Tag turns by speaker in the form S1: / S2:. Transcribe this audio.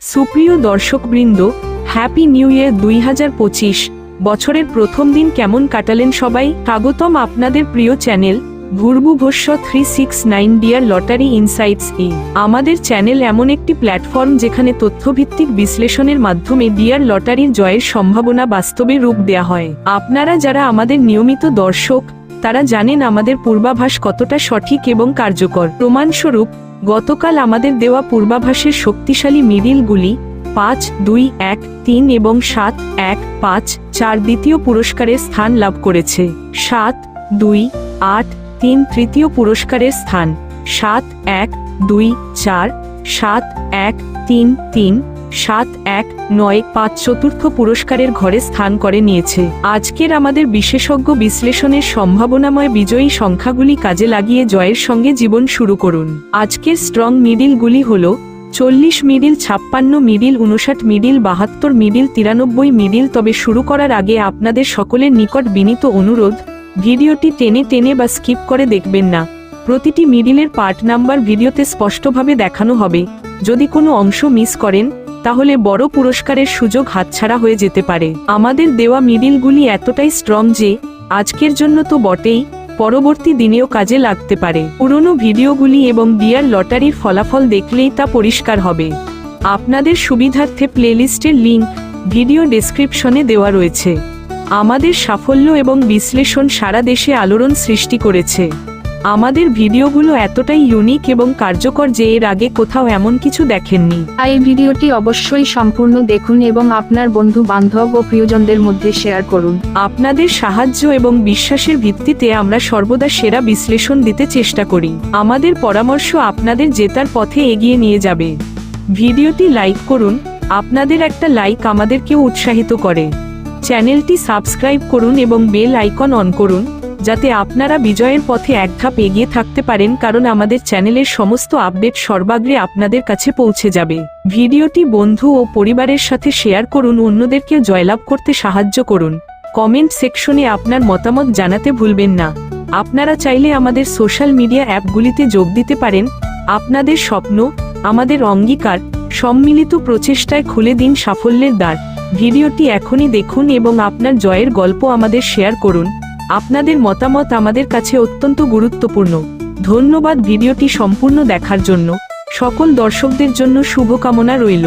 S1: সুপ্রিয় দর্শকবৃন্দ happy new year দুই হাজার পঁচিশ। বছরের প্রথম দিন কেমন কাটালেন সবাই? স্বাগতম আপনাদের প্রিয় channel ভূর্ভুভস্য three six nine dear lottery insights এ। আমাদের চ্যানেল এমন একটি প্ল্যাটফর্ম যেখানে তথ্যভিত্তিক বিশ্লেষণের মাধ্যমে ডিয়ার লটারির জয়ের সম্ভাবনা বাস্তবে রূপ দেয়া হয়। আপনারা যারা আমাদের নিয়মিত দর্শক তারা জানেন আমাদের পূর্বাভাস কতটা সঠিক এবং কার্যকর। প্রমাণস্বরূপ, গতকাল আমাদের দেওয়া পূর্বাভাসের শক্তিশালী মিডিলগুলি পাঁচ, দুই, এক, তিন এবং সাত, এক, পাঁচ, চার দ্বিতীয় পুরস্কারের স্থান লাভ করেছে। সাত, দুই, আট, তিন তৃতীয় পুরস্কারের স্থান। সাত, এক, দুই, চার, সাত, এক, তিন তিন সাত এক নয় পাঁচ চতুর্থ পুরস্কারের ঘরে স্থান করে নিয়েছে। আজকের আমাদের বিশেষজ্ঞ বিশ্লেষণের সম্ভাবনাময় বিজয়ী সংখ্যাগুলি কাজে লাগিয়ে জয়ের সঙ্গে জীবন শুরু করুন। আজকের স্ট্রং মিডিলগুলি হল চল্লিশ মিডিল ছাপ্পান্ন মিডিল উনষাট মিডিল বাহাত্তর মিডিল তিরানব্বই মিডিল তবে শুরু করার আগে আপনাদের সকলের নিকট বিনীত অনুরোধ, ভিডিওটি টেনে টেনে বা স্কিপ করে দেখবেন না। প্রতিটি মিডিলের পার্ট নাম্বার ভিডিওতে স্পষ্টভাবে দেখানো হবে। যদি কোনো অংশ মিস করেন তাহলে বড় পুরস্কারের সুযোগ হাতছাড়া হয়ে যেতে পারে। আমাদের দেওয়া মিডিলগুলি এতটাই স্ট্রং যে, আজকের জন্য তো বটেই, পরবর্তী দিনেও কাজে লাগতে পারে। পুরনো ভিডিওগুলি এবং ডিয়ার লটারির ফলাফল দেখলেই তা পরিষ্কার হবে। আপনাদের সুবিধার্থে প্লেলিস্টের লিঙ্ক ভিডিও ডেসক্রিপশনে দেওয়া রয়েছে। আমাদের সাফল্য এবং বিশ্লেষণ সারা দেশে আলোড়ন সৃষ্টি করেছে। আমাদের ভিডিওগুলো এতটাই ইউনিক এবং কার্যকর যে এর আগে কোথাও এমন কিছু দেখেননি।
S2: এই ভিডিওটি অবশ্যই সম্পূর্ণ দেখুন এবং আপনার বন্ধু বান্ধব ও প্রিয়জনদের মধ্যে শেয়ার করুন।
S1: আপনাদের সাহায্য এবং বিশ্বাসের ভিত্তিতে আমরা সর্বদা সেরা বিশ্লেষণ দিতে চেষ্টা করি। আমাদের পরামর্শ আপনাদের জেতার পথে এগিয়ে নিয়ে যাবে। ভিডিওটি লাইক করুন আপনাদের একটা লাইক আমাদেরকেও উৎসাহিত করে। চ্যানেলটি সাবস্ক্রাইব করুন এবং বেল আইকন অন করুন। যাতে আপনারা বিজয়ের পথে এক ধাপ এগিয়ে থাকতে পারেন কারণ আমাদের চ্যানেলের সমস্ত আপডেট সর্বাগ্রে আপনাদের কাছে পৌঁছে যাবে। ভিডিওটি বন্ধু ও পরিবারের সাথে শেয়ার করুন, অন্যদেরকে জয়লাভ করতে সাহায্য করুন। কমেন্ট সেকশনে আপনার মতামত জানাতে ভুলবেন না। আপনারা চাইলে আমাদের সোশ্যাল মিডিয়া অ্যাপগুলিতে যোগ দিতে পারেন। আপনাদের স্বপ্ন, আমাদের অঙ্গীকার, সম্মিলিত প্রচেষ্টায় খুলে দিন সাফল্যের দ্বার। ভিডিওটি এখনই দেখুন এবং আপনার জয়ের গল্প আমাদের শেয়ার করুন। আপনাদের মতামত আমাদের কাছে অত্যন্ত গুরুত্বপূর্ণ। ধন্যবাদ ভিডিওটি সম্পূর্ণ দেখার জন্য। সকল দর্শকদের জন্য শুভকামনা রইল।